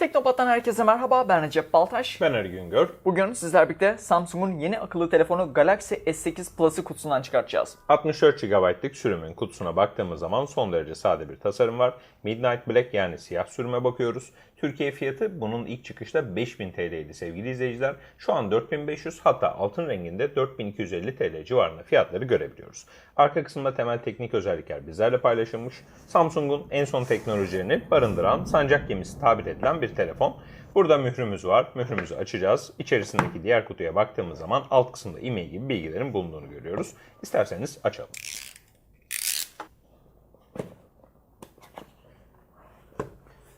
Teknopat'tan herkese merhaba, ben Recep Baltaş. Ben Ali Güngör. Bugün sizler birlikte Samsung'un yeni akıllı telefonu Galaxy S8 Plus'ı kutusundan çıkartacağız. 64 GB'lık sürümün kutusuna baktığımız zaman son derece sade bir tasarım var. Midnight Black yani siyah sürüme bakıyoruz. Türkiye fiyatı bunun ilk çıkışta 5000 TL'ydi sevgili izleyiciler. Şu an 4500 hatta altın renginde 4250 TL civarında fiyatları görebiliyoruz. Arka kısımda temel teknik özellikler bizlerle paylaşılmış. Samsung'un en son teknolojilerini barındıran sancak gemisi tabir edilen bir telefon. Burada mührümüz var. Mührümüzü açacağız. İçerisindeki diğer kutuya baktığımız zaman alt kısımda e-mail gibi bilgilerin bulunduğunu görüyoruz. İsterseniz açalım.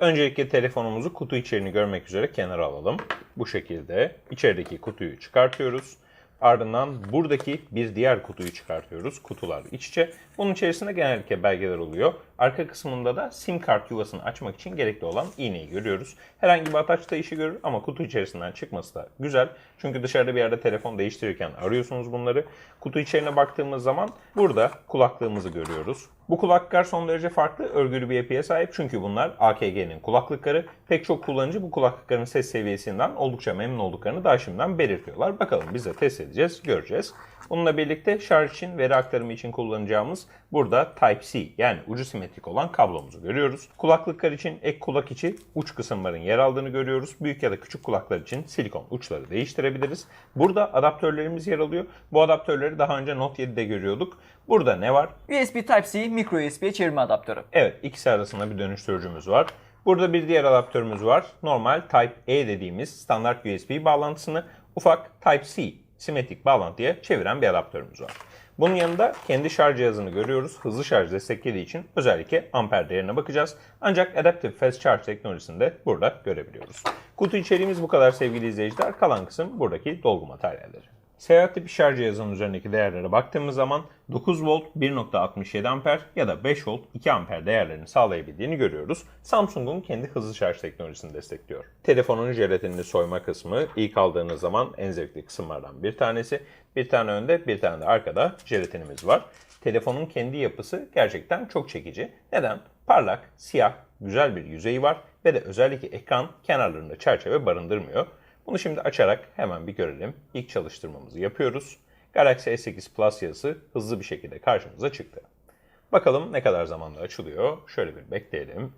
Öncelikle telefonumuzu kutu içeriğini görmek üzere kenara alalım. Bu şekilde içerideki kutuyu çıkartıyoruz. Ardından buradaki bir diğer kutuyu çıkartıyoruz. Kutular iç içe. Bunun içerisinde genellikle belgeler oluyor. Arka kısmında da sim kart yuvasını açmak için gerekli olan iğneyi görüyoruz. Herhangi bir ataç da işi görür ama kutu içerisinden çıkması da güzel. Çünkü dışarıda bir yerde telefon değiştirirken arıyorsunuz bunları. Kutu içeriğine baktığımız zaman burada kulaklığımızı görüyoruz. Bu kulaklıklar son derece farklı, örgülü bir yapıya sahip çünkü bunlar AKG'nin kulaklıkları. Pek çok kullanıcı bu kulaklıkların ses seviyesinden oldukça memnun olduklarını daha şimdiden belirtiyorlar. Bakalım biz de test edeceğiz, göreceğiz. Bununla birlikte şarj için, veri aktarımı için kullanacağımız burada Type-C yani ucu simetrik olan kablomuzu görüyoruz. Kulaklıklar için ek kulak içi uç kısımların yer aldığını görüyoruz. Büyük ya da küçük kulaklar için silikon uçları değiştirebiliriz. Burada adaptörlerimiz yer alıyor. Bu adaptörleri daha önce Note 7'de görüyorduk. Burada ne var? USB Type-C, micro USB'ye çevirme adaptörü. Evet, ikisi arasında bir dönüştürücümüz var. Burada bir diğer adaptörümüz var. Normal Type-A dediğimiz standart USB bağlantısını ufak Type-C simetrik bağlantıya çeviren bir adaptörümüz var. Bunun yanında kendi şarj cihazını görüyoruz. Hızlı şarj desteklediği için özellikle amper değerine bakacağız. Ancak Adaptive Fast Charge teknolojisini de burada görebiliyoruz. Kutu içeriğimiz bu kadar sevgili izleyiciler. Kalan kısım buradaki dolgu materyalleri. Seyahatli bir şarj cihazının üzerindeki değerlere baktığımız zaman 9 volt 1.67 amper ya da 5 volt 2 amper değerlerini sağlayabildiğini görüyoruz. Samsung'un kendi hızlı şarj teknolojisini destekliyor. Telefonun jelatinini soyma kısmı ilk aldığınız zaman en zevkli kısımlardan bir tanesi. Bir tane önde bir tane de arkada jelatinimiz var. Telefonun kendi yapısı gerçekten çok çekici. Neden? Parlak, siyah, güzel bir yüzeyi var ve de özellikle ekran kenarlarında çerçeve barındırmıyor. Bunu şimdi açarak hemen bir görelim. İlk çalıştırmamızı yapıyoruz. Galaxy S8 Plus yazısı hızlı bir şekilde karşımıza çıktı. Bakalım ne kadar zamanda açılıyor. Şöyle bir bekleyelim.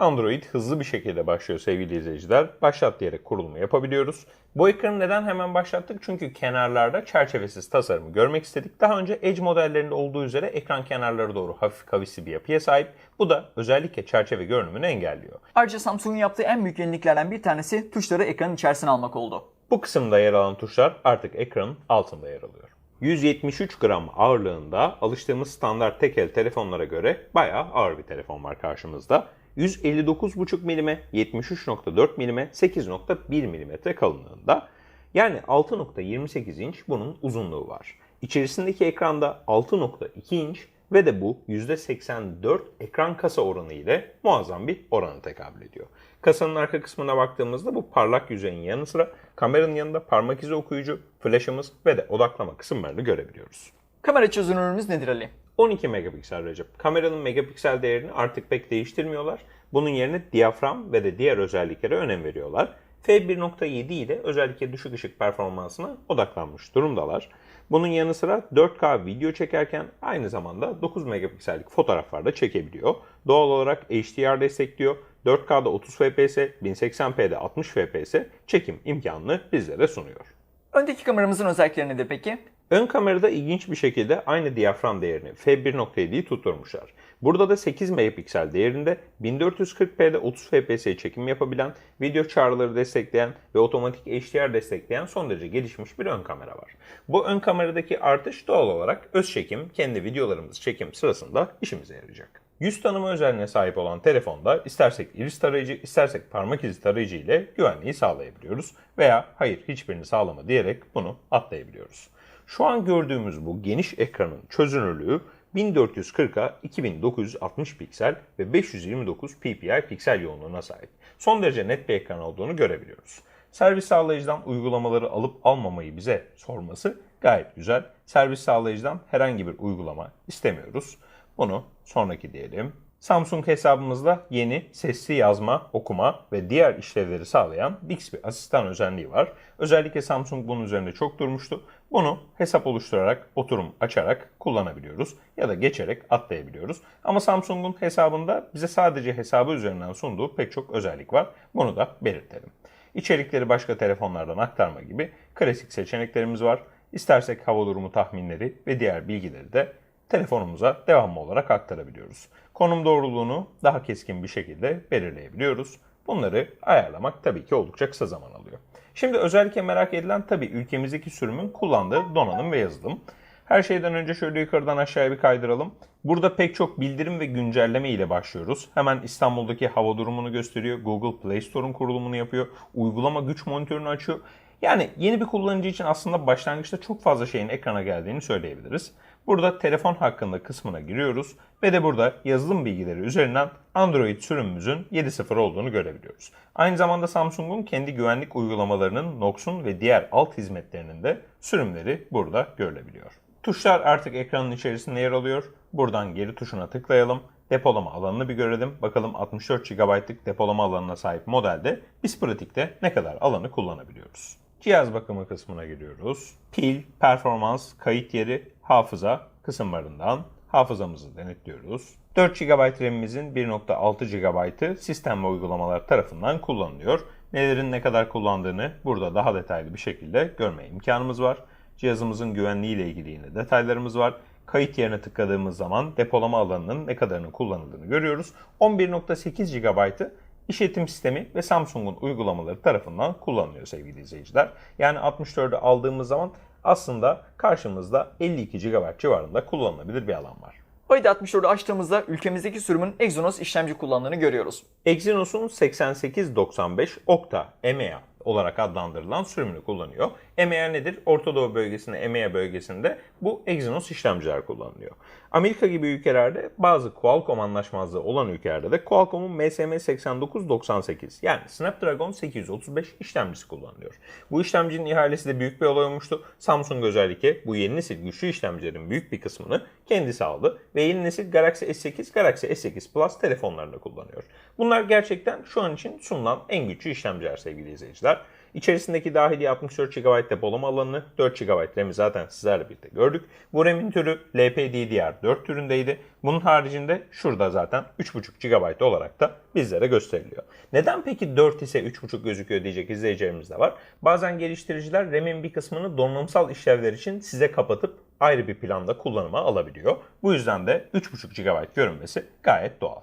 Android hızlı bir şekilde başlıyor sevgili izleyiciler. Başlat diyerek kurulumu yapabiliyoruz. Bu ekranı neden hemen başlattık? Çünkü kenarlarda çerçevesiz tasarımı görmek istedik. Daha önce Edge modellerinde olduğu üzere ekran kenarları doğru hafif kavisli bir yapıya sahip. Bu da özellikle çerçeve görünümünü engelliyor. Ayrıca Samsung'un yaptığı en büyük yeniliklerden bir tanesi tuşları ekranın içerisine almak oldu. Bu kısımda yer alan tuşlar artık ekranın altında yer alıyor. 173 gram ağırlığında alıştığımız standart tekel telefonlara göre bayağı ağır bir telefon var karşımızda. 159,5 mm, 73.4 mm, 8.1 mm kalınlığında. Yani 6.28 inç bunun uzunluğu var. İçerisindeki ekranda 6.2 inç ve de bu %84 ekran kasa oranı ile muazzam bir oranı tekabül ediyor. Kasanın arka kısmına baktığımızda bu parlak yüzeyin yanı sıra kameranın yanında parmak izi okuyucu, flaşımız ve de odaklama kısımlarını görebiliyoruz. Kamera çözünürlüğümüz nedir Ali? 12 megapiksel Recep. Kameranın megapiksel değerini artık pek değiştirmiyorlar. Bunun yerine diyafram ve de diğer özelliklere önem veriyorlar. F1.7 ile özellikle düşük ışık performansına odaklanmış durumdalar. Bunun yanı sıra 4K video çekerken aynı zamanda 9 megapiksellik fotoğraflar da çekebiliyor. Doğal olarak HDR destekliyor. 4K'da 30 fps, 1080p'de 60 fps çekim imkanını bizlere sunuyor. Öndeki kameramızın özellikleri nedir peki? Ön kamerada ilginç bir şekilde aynı diyafram değerini f1.7'yi tutturmuşlar. Burada da 8 megapiksel değerinde 1440p'de 30 fps çekim yapabilen, video çağrıları destekleyen ve otomatik HDR destekleyen son derece gelişmiş bir ön kamera var. Bu ön kameradaki artış doğal olarak öz çekim, kendi videolarımız çekim sırasında işimize yarayacak. Yüz tanıma özelliğine sahip olan telefonda istersek iris tarayıcı, istersek parmak izi tarayıcı ile güvenliği sağlayabiliyoruz veya hayır hiçbirini sağlama diyerek bunu atlayabiliyoruz. Şu an gördüğümüz bu geniş ekranın çözünürlüğü 1440'a 2960 piksel ve 529 ppi piksel yoğunluğuna sahip. Son derece net bir ekran olduğunu görebiliyoruz. Servis sağlayıcıdan uygulamaları alıp almamayı bize sorması gayet güzel. Servis sağlayıcıdan herhangi bir uygulama istemiyoruz. Bunu sonraki diyelim. Samsung hesabımızda yeni sesli yazma, okuma ve diğer işlevleri sağlayan Bixby asistan özelliği var. Özellikle Samsung bunun üzerinde çok durmuştu. Bunu hesap oluşturarak, oturum açarak kullanabiliyoruz ya da geçerek atlayabiliyoruz. Ama Samsung'un hesabında bize sadece hesabı üzerinden sunduğu pek çok özellik var. Bunu da belirtelim. İçerikleri başka telefonlardan aktarma gibi klasik seçeneklerimiz var. İstersek hava durumu tahminleri ve diğer bilgileri de telefonumuza devamlı olarak aktarabiliyoruz. Konum doğruluğunu daha keskin bir şekilde belirleyebiliyoruz. Bunları ayarlamak tabii ki oldukça kısa zaman alıyor. Şimdi özellikle merak edilen tabii ülkemizdeki sürümün kullandığı donanım ve yazılım. Her şeyden önce şöyle yukarıdan aşağıya bir kaydıralım. Burada pek çok bildirim ve güncelleme ile başlıyoruz. Hemen İstanbul'daki hava durumunu gösteriyor. Google Play Store'un kurulumunu yapıyor. Uygulama güç monitörünü açıyor. Yani yeni bir kullanıcı için aslında başlangıçta çok fazla şeyin ekrana geldiğini söyleyebiliriz. Burada telefon hakkında kısmına giriyoruz ve de burada yazılım bilgileri üzerinden Android sürümümüzün 7.0 olduğunu görebiliyoruz. Aynı zamanda Samsung'un kendi güvenlik uygulamalarının Nox'un ve diğer alt hizmetlerinin de sürümleri burada görülebiliyor. Tuşlar artık ekranın içerisinde yer alıyor. Buradan geri tuşuna tıklayalım. Depolama alanını bir görelim. Bakalım 64 GB'lık depolama alanına sahip modelde biz pratikte ne kadar alanı kullanabiliyoruz. Cihaz bakımı kısmına giriyoruz. Pil, performans, kayıt yeri, hafıza kısımlarından hafızamızı denetliyoruz. 4 GB RAM'imizin 1.6 GB'ı sistem ve uygulamalar tarafından kullanılıyor. Nelerin ne kadar kullandığını burada daha detaylı bir şekilde görme imkanımız var. Cihazımızın güvenliği ile ilgili yine detaylarımız var. Kayıt yerine tıkladığımız zaman depolama alanının ne kadarının kullanıldığını görüyoruz. 11.8 GB'ı işletim sistemi ve Samsung'un uygulamaları tarafından kullanılıyor sevgili izleyiciler. Yani 64'ü aldığımız zaman aslında karşımızda 52 GB civarında kullanılabilir bir alan var. Ayda 64'ü açtığımızda ülkemizdeki sürümün Exynos işlemci kullandığını görüyoruz. Exynos'un 8895 Octa EMEA olarak adlandırılan sürümünü kullanıyor. EMEA nedir? Orta Doğu bölgesinde, EMEA bölgesinde bu Exynos işlemciler kullanılıyor. Amerika gibi ülkelerde bazı Qualcomm anlaşmazlığı olan ülkelerde de Qualcomm'un MSM 8998 yani Snapdragon 835 işlemcisi kullanılıyor. Bu işlemcinin ihalesi de büyük bir olay olmuştu. Samsung özellikle bu yeni nesil güçlü işlemcilerin büyük bir kısmını kendisi aldı ve yeni nesil Galaxy S8, Galaxy S8 Plus telefonlarında kullanıyor. Bunlar gerçekten şu an için sunulan en güçlü işlemciler sevgili izleyiciler. İçerisindeki dahili 64 GB depolama alanını, 4 GB RAM'i zaten sizlerle birlikte gördük. Bu RAM'in türü LPDDR4 türündeydi. Bunun haricinde şurada zaten 3.5 GB olarak da bizlere gösteriliyor. Neden peki 4 ise 3.5 gözüküyor diyecek izleyicilerimiz de var. Bazen geliştiriciler RAM'in bir kısmını donanımsal işlevler için size kapatıp ayrı bir planda kullanıma alabiliyor. Bu yüzden de 3.5 GB görünmesi gayet doğal.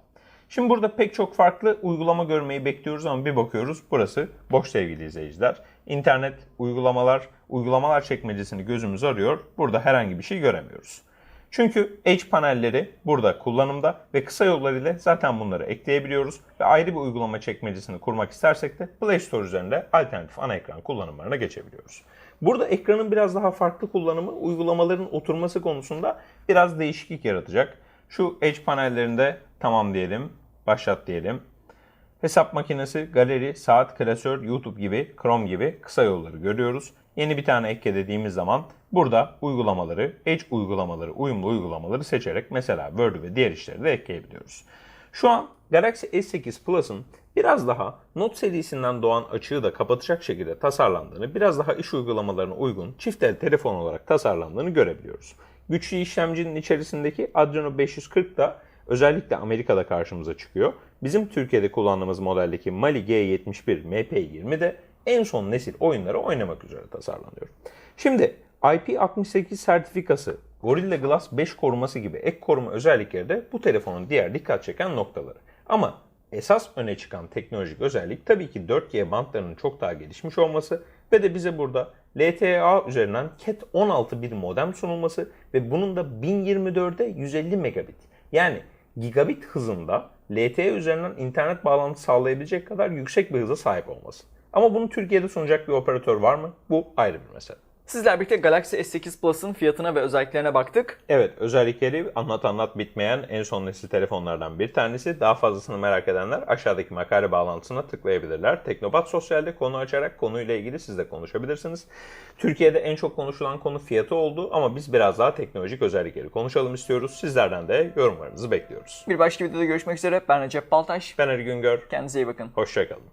Şimdi burada pek çok farklı uygulama görmeyi bekliyoruz ama bir bakıyoruz burası boş sevgili izleyiciler. İnternet, uygulamalar, uygulamalar çekmecesini gözümüz arıyor. Burada herhangi bir şey göremiyoruz. Çünkü Edge panelleri burada kullanımda ve kısa yollar ile zaten bunları ekleyebiliyoruz. Ve ayrı bir uygulama çekmecesini kurmak istersek de Play Store üzerinde alternatif ana ekran kullanımlarına geçebiliyoruz. Burada ekranın biraz daha farklı kullanımı uygulamaların oturması konusunda biraz değişiklik yaratacak. Şu Edge panellerinde tamam diyelim, başlat diyelim. Hesap makinesi, galeri, saat, klasör, YouTube gibi, Chrome gibi kısa yolları görüyoruz. Yeni bir tane ekle dediğimiz zaman burada uygulamaları, Edge uygulamaları, uyumlu uygulamaları seçerek mesela Word ve diğer işleri de ekleyebiliyoruz. Şu an Galaxy S8 Plus'ın biraz daha Note serisinden doğan açığı da kapatacak şekilde tasarlandığını, biraz daha iş uygulamalarına uygun çift el telefon olarak tasarlandığını görebiliyoruz. Güçlü işlemcinin içerisindeki Adreno 540 da özellikle Amerika'da karşımıza çıkıyor. Bizim Türkiye'de kullandığımız modeldeki Mali G71 MP20 de en son nesil oyunları oynamak üzere tasarlanıyor. Şimdi IP68 sertifikası, Gorilla Glass 5 koruması gibi ek koruma özellikleri de bu telefonun diğer dikkat çeken noktaları. Ama esas öne çıkan teknolojik özellik tabii ki 4G bantlarının çok daha gelişmiş olması ve de bize burada LTE üzerinden Cat 16 bir modem sunulması ve bunun da 1024'e 150 megabit yani gigabit hızında LTE üzerinden internet bağlantısı sağlayabilecek kadar yüksek bir hıza sahip olması. Ama bunu Türkiye'de sunacak bir operatör var mı? Bu ayrı bir mesele. Sizler birlikte Galaxy S8 Plus'ın fiyatına ve özelliklerine baktık. Evet, özellikleri anlat anlat bitmeyen en son nesil telefonlardan bir tanesi. Daha fazlasını merak edenler aşağıdaki makale bağlantısına tıklayabilirler. Teknobat Sosyal'de konu açarak konuyla ilgili siz de konuşabilirsiniz. Türkiye'de en çok konuşulan konu fiyatı oldu ama biz biraz daha teknolojik özellikleri konuşalım istiyoruz. Sizlerden de yorumlarınızı bekliyoruz. Bir başka videoda görüşmek üzere. Ben Recep Baltaş. Ben Ali Güngör, Kendinize iyi bakın. hoşçakalın.